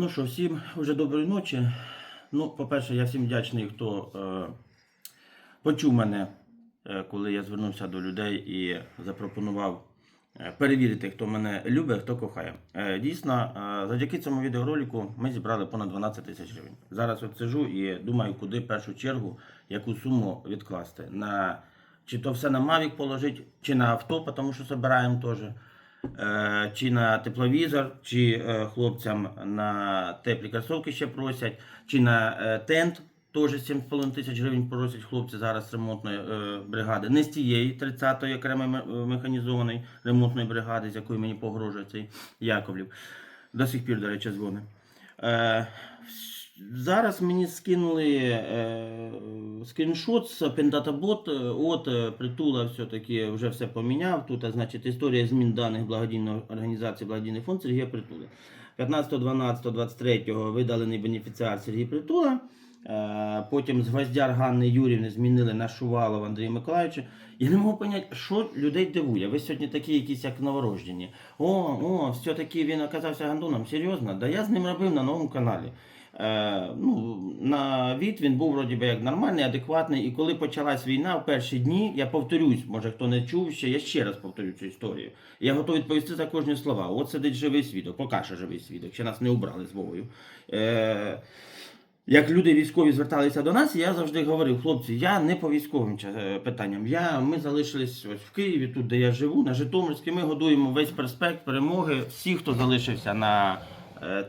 Ну що, всім вже доброї ночі. Ну, по-перше, я всім вдячний, хто е, почув мене, е, коли я звернувся до людей і запропонував е, перевірити, хто мене любить, хто кохає. Е, дійсно, е, завдяки цьому відеоролику ми зібрали понад 12 тисяч гривень. Зараз от сижу і думаю, куди в першу чергу яку суму відкласти. На, чи то все на Mavic положити, чи на авто, тому що збираємо теж. Е, чи на тепловізор, чи е, хлопцям на теплі кросовки ще просять, чи на е, тент. Теж 7,5 тисяч гривень просять хлопці зараз ремонтної бригади. Не з тієї 30-ї окремої механізованої ремонтної бригади, з якою мені погрожує цей Яковлів. До сих пір, до речі, дзвонить. Е, Зараз мені скинули е, скріншот з Pentatabot. От е, притула все-таки вже все поміняв. Тут, а, значить, історія змін даних благодійної організації Благодійний фонд Сергія Притули. 15.12.23 видалений бенефіціар Сергій Притула. Е, Потім з Гвоздяр Ганни Юрівни змінили на Шувалова Андрія Миколаївича. Я не можу зрозуміти, що людей дивує. Ви сьогодні такі якісь як новорождені. О, о, все-таки він оказався гандоном. Серйозно? Да я з ним робив на новому каналі. Е, ну, на від він був вроді би як нормальний, адекватний. І коли почалась війна в перші дні, я повторюсь, може хто не чув ще, я ще раз повторю цю історію. Я готовий відповісти за кожні слова. От сидить живий свідок, поки живий свідок, ще нас не убрали з Вовою. Е, як люди військові зверталися до нас, я завжди говорив, хлопці, я не по військовим е, питанням. Я, ми залишились ось в Києві, тут, де я живу, на Житомирській. Ми годуємо весь перспект перемоги. Всі, хто залишився на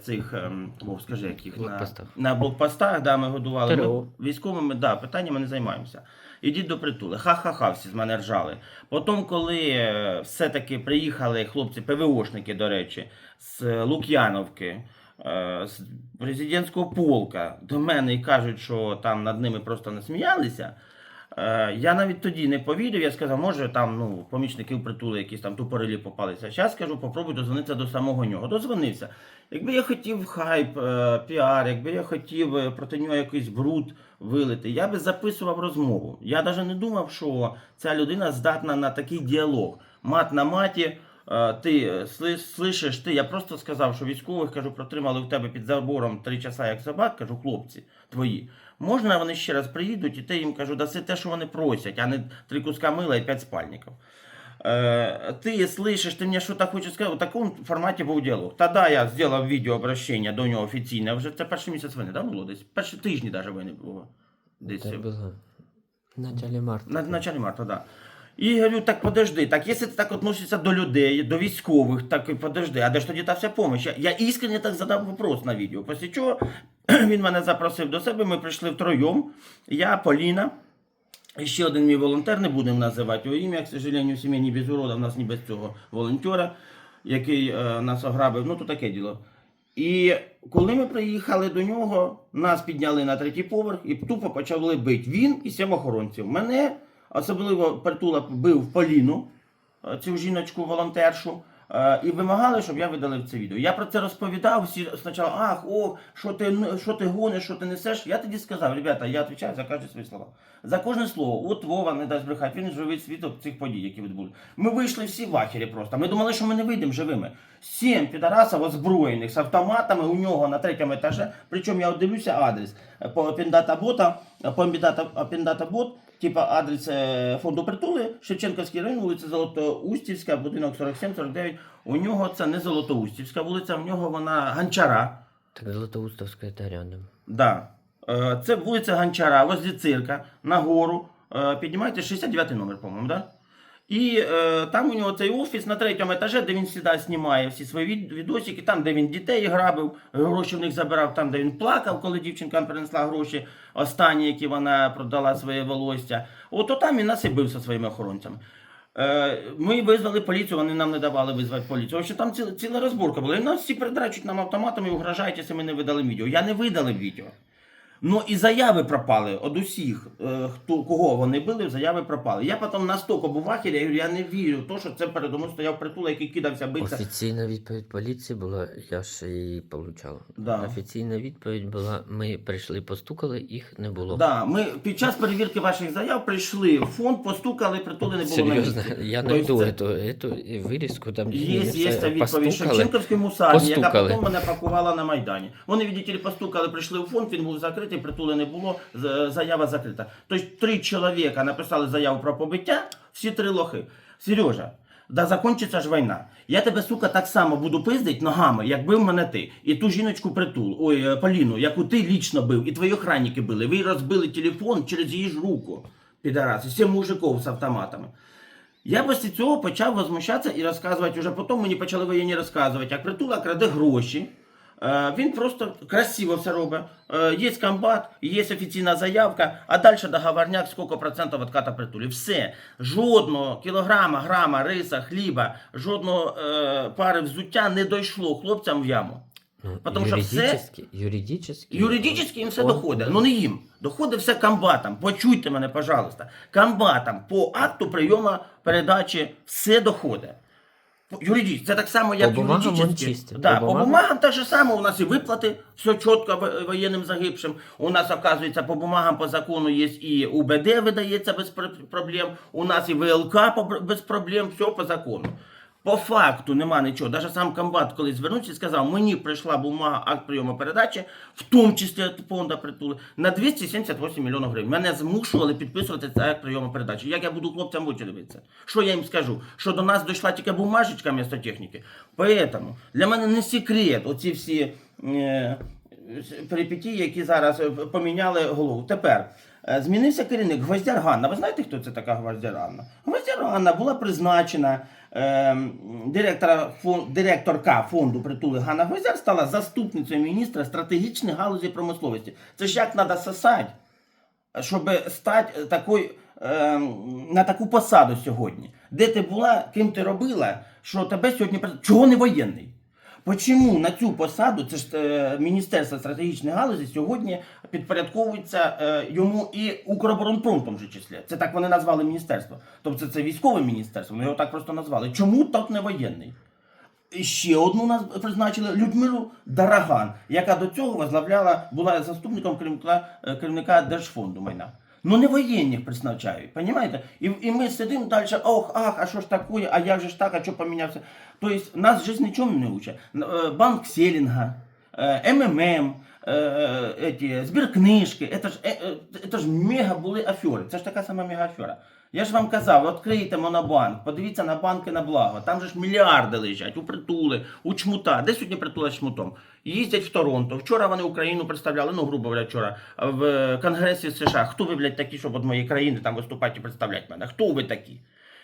цих, ем, Вов, скажи, яких Блокпостах. на, на блокпостах, да, ми годували. Ми військовими да, питаннями не займаємося. Ідіть до притули. Ха-ха-ха, всі з мене ржали. Потім, коли е, все-таки приїхали хлопці, ПВОшники, до речі, з Лук'яновки, е, з президентського полка до мене і кажуть, що там над ними просто не сміялися. Е, Я навіть тоді не повірив, я сказав, може там ну, помічники притули якісь там тупорилі попалися. Зараз скажу, попробуй дозвонитися до самого нього. Дозвонився. Якби я хотів хайп, е, піар, якби я хотів е, проти нього якийсь бруд вилити, я би записував розмову. Я навіть не думав, що ця людина здатна на такий діалог. Мат на маті. е, Ти е, сли- слышиш, ти, я просто сказав, що військових кажу, протримали в тебе під забором три часа як собак, кажу, хлопці твої. Можна вони ще раз приїдуть, і ти їм кажу, даси те, що вони просять, а не три куска мила і п'ять спальників. Е, ти слышиш, ти мені що так хочеш сказати, в такому форматі був діалог. Тоді я зробив відеообращення до нього офіційне, вже це перший місяць війни, да, було десь? Перші тижні навіть війни було. Десь. Это было в начале марта. На, в началі марта, да. І говорю, так подожди, так якщо ти так относишся до людей, до військових, так і подожди, а де ж тоді та вся помощь? Я, іскренне так задав вопрос на відео. Після чого він мене запросив до себе, ми прийшли втроєм, я, Поліна, і ще один мій волонтер, не будемо називати його ім'я, к сожалению, в сім'ї не без урода, в нас не без цього волонтера, який е, нас ограбив, ну то таке діло. І коли ми приїхали до нього, нас підняли на третій поверх і тупо почали бити. Він і сім охоронців. Мене особливо притула бив Поліну, е, цю жіночку волонтершу. е, І вимагали, щоб я видалив це відео. Я про це розповідав. Всі спочатку, ах, о, що ти, що ти гониш, що ти несеш. Я тоді сказав, ребята, я відповідаю за кожне своє слово. За кожне слово. От Вова не дасть брехати, він живий свідок цих подій, які відбулися. Ми вийшли всі в ахері просто. Ми думали, що ми не вийдемо живими. Сім підарасів озброєних з автоматами у нього на третьому етажі. Причому я дивлюся адрес по Піндата-бота, по Піндата-бот, типа адрес е, фонду притули, Шевченківський район, вулиця Золотоустівська, будинок 47-49. У нього це не Золотоустівська вулиця, у нього вона Ганчара. Так Златоустовская та рядом. Да. Е, Це вулиця Гончара, возле цирка, нагору. Е, Піднімаєте 69 номер, по-моєму, да? І е, там у нього цей офіс на третьому етажі, де він завжди знімає всі свої від- відосики, там, де він дітей грабив, гроші в них забирав, там, де він плакав, коли дівчинка принесла гроші, останні, які вона продала своє волосся. Ото там він нас і бив зі своїми охоронцями. Е, Ми визвали поліцію, вони нам не давали визвати поліцію. Тому там ціла, ціла розборка була. І нас всі передрачують нам автоматами і угрожають, якщо ми не видали відео. Я не видалив відео. Ну і заяви пропали од усіх, е, хто кого вони били, заяви пропали. Я потім настільки був ахері, я говорю, я не вірю в те, що це передо мною стояв притула, який кидався битися. Офіційна відповідь поліції була, я ж її получав. Да. Офіційна відповідь була: ми прийшли, постукали, їх не було. Да, ми під час перевірки ваших заяв прийшли в фонд, постукали, притули не було Серйозно, на я Тобто знайду це- эту, эту вирізку, там Є, є ця відповідь. Шевченківській мусарні, яка потім мене пакувала на Майдані. Вони, видите, постукали, прийшли у фонд, він був закритий, притули не було, заява закрита. Тобто три чоловіка написали заяву про побиття, всі три лохи. Сережа, да закончиться ж війна. Я тебе, сука, так само буду пиздить ногами, як бив мене ти. І ту жіночку притул, ой, е, Поліну, яку ти лічно бив, і твої охранники били. Ви розбили телефон через її ж руку, підараси, сім мужиків з автоматами. Я після цього почав возмущатися і розказувати, вже потім мені почали воєнні розказувати, як притула краде гроші. Е, Він просто красиво все робить. Е, Є комбат, є офіційна заявка, а далі договорняк, скільки процентів відката притулі. Все. Жодного кілограма, грама, риса, хліба, жодного е, пари взуття не дійшло хлопцям в яму. Ну, Потому що все- юридически, юридически, їм все доходить, ну не їм. Доходить все комбатам. Почуйте мене, пожалуйста. Комбатам по акту прийому передачі все доходить. Юридично, це так само, як По чистий. Да, По по бумагам- та так же само. У нас і виплати, все чітко воєнним загибшим. У нас, оказується, по бумагам, по закону є і УБД видається без пр- проблем. У нас і ВЛК без проблем, все по закону. По факту нема нічого. Навіть сам комбат колись звернувся і сказав, мені прийшла бумага акт прийому передачі, в тому числі від фонду притули, на 278 мільйонів гривень. Мене змушували підписувати цей акт прийому передачі. Як я буду хлопцям очі дивитися? Що я їм скажу? Що до нас дійшла тільки бумажечка вместо техніки. Поэтому для мене не секрет оці всі е, перипетії, які зараз е, поміняли голову. Тепер е, змінився керівник Гвоздяр Ганна. Ви знаєте, хто це така Гвоздяр Ганна? Гвоздяр Ганна була призначена директора фон, директорка фонду притули Ганна Гозяр стала заступницею міністра стратегічних галузей промисловості. Це ж як треба сосати, щоб стати такою, е, на таку посаду сьогодні. Де ти була, ким ти робила, що тебе сьогодні чого не воєнний? Почому на цю посаду, це ж е, Міністерство стратегічних галузей, сьогодні підпорядковується е, йому і Укроборонпром в тому же числі. Це так вони назвали міністерство. Тобто це військове міністерство, вони його так просто назвали. Чому так не воєнний? І ще одну нас призначили Людмилу Дараган, яка до цього возглавляла, була заступником керівника, е, керівника Держфонду майна. Ну не воєнних призначають, понимаете? І, і ми сидимо далі, ох, ах, а що ж таке, а як же ж так, а що помінявся? Тобто нас життя нічому не учить. Е, Банк Селінга, е, МММ, збіркнижки, эти, збір книжки, це ж, е, е, це ж мега були афери. Це ж така сама мега афера. Я ж вам казав, відкрийте монобанк, подивіться на банки на благо. Там же ж мільярди лежать у притули, у чмута. Де сьогодні притула з чмутом? Їздять в Торонто. Вчора вони Україну представляли, ну, грубо говоря, вчора, в Конгресі США. Хто ви, блядь, такі, щоб від моєї країни там виступати і представляти мене? Хто ви такі?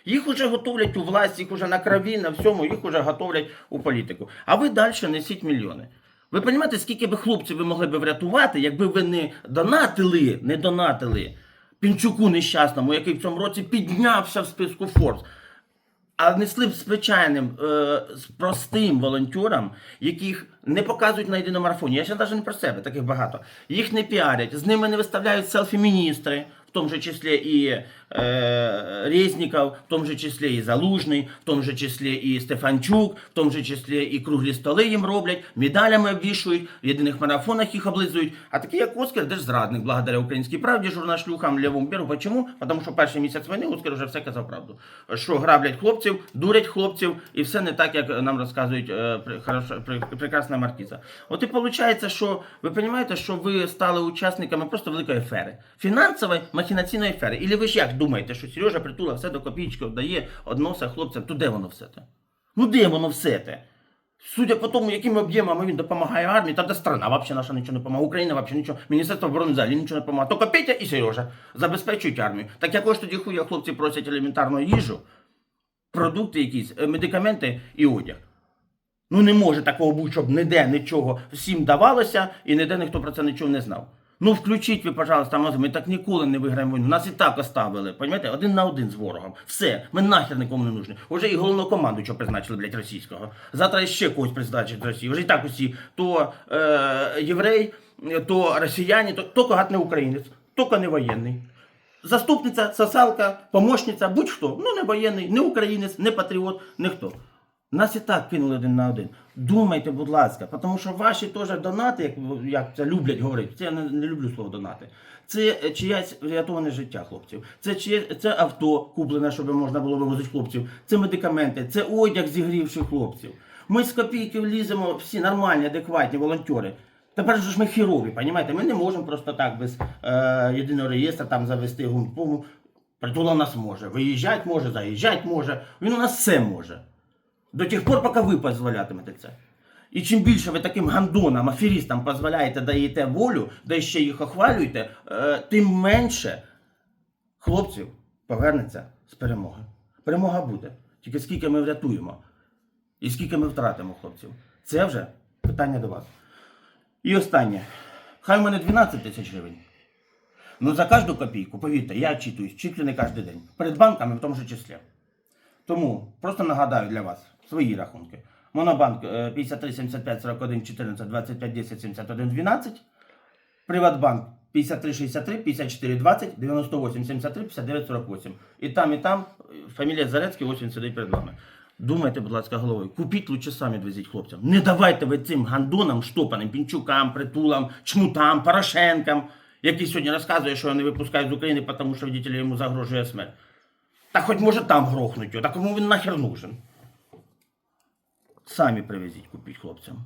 Їх уже готовлять у власті, їх уже на крові, на всьому, їх уже готовлять у політику. А ви далі несіть мільйони. Ви розумієте, скільки би хлопців ви могли б врятувати, якби ви не донатили, не донатили Пінчуку нещасному, який в цьому році піднявся в списку Форс, а несли б звичайним, е, простим волонтерам, яких не показують на єдиномарафоні. Я ще навіть не про себе, таких багато. Їх не піарять, з ними не виставляють селфі-міністри, в тому же числі і е, Резніков, в тому же числі і Залужний, в тому числі і Стефанчук, в тому числі і круглі столи їм роблять, медалями обвішують, в єдиних марафонах їх облизують. А такі як Оскар, держзрадник, благодаря українській правді, журна шлюхам лівому берегу. Чому? Тому що перший місяць війни Оскар вже все казав правду. Що граблять хлопців, дурять хлопців, і все не так, як нам розказують е, хорошо- при- прекрасна Маркіза. От і виходить, що ви розумієте, що ви стали учасниками просто великої афери. Фінансової махінаційної афери. Ілі ви ж як думаєте, що Сережа Притула все до копійки віддає, односа хлопцям, то де воно все те? Ну де воно все те? Судя по тому, якими об'ємами він допомагає армії, та страна взагалі наша нічого не допомагає, Україна взагалі нічого, Міністерство оборони взагалі нічого не допомагає. Тільки Петя і Сережа забезпечують армію. Так якого ж тоді хуя хлопці просять елементарну їжу, продукти якісь, е, медикаменти і одяг. Ну не може такого бути, щоб ніде нічого всім давалося і ніде ніхто про це нічого не знав. Ну включіть ви, пожалуйста, мозги, ми так ніколи не виграємо війну. Нас і так оставили, розумієте, один на один з ворогом. Все, ми нахер нікому не нужні. Уже і головного команду, що призначили, блядь, російського. Завтра ще когось призначать з Росії. Вже і так усі то е, єврей, то росіяни, то тільки гад не українець, тільки не воєнний. Заступниця, сосалка, помощниця, будь-хто. Ну, не воєнний, не українець, не патріот, ніхто. Нас і так кинули один на один. Думайте, будь ласка, тому що ваші теж донати, як, як це люблять говорити, це я не, не люблю слово донати. Це е, чиясь врятоване життя хлопців. Це чиє, це авто куплене, щоб можна було вивозити хлопців. Це медикаменти, це одяг зігрівши хлопців. Ми з копійки вліземо всі нормальні, адекватні волонтери. Тепер ж ми хірові, понімаєте? Ми не можемо просто так без е, єдиного реєстру там завести гумпому. Притула нас може. Виїжджати може, заїжджати може. Він у нас все може. До тих пор, поки ви дозволятимете це. І чим більше ви таким гандонам, аферістам дозволяєте, даєте волю, да ще їх охвалюєте, е, тим менше хлопців повернеться з перемоги. Перемога буде. Тільки скільки ми врятуємо і скільки ми втратимо хлопців. Це вже питання до вас. І останнє. Хай в мене 12 тисяч гривень. Ну за кожну копійку, повірте, я читуюсь, чіплю не кожен день. Перед банками в тому ж числі. Тому просто нагадаю для вас свої рахунки. Монобанк е, 53 75 41 14 25 10 71 12. Приватбанк 53 63 54 20 98 73 59 48. І там, і там фамілія Зарецький, ось він сидить перед вами. Думайте, будь ласка, головою. Купіть лучше самі відвезіть хлопцям. Не давайте ви цим гандонам, штопаним, пінчукам, притулам, чмутам, Порошенкам, які сьогодні розказує, що вони випускають з України, тому що водитель йому загрожує смерть. Та хоч може там грохнуть його, так кому він нахер нужен. Самі привезіть, купіть хлопцям.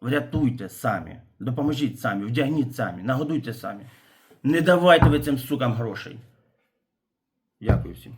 Врятуйте самі, допоможіть самі, вдягніть самі, нагодуйте самі. Не давайте ви цим сукам грошей. Дякую всім.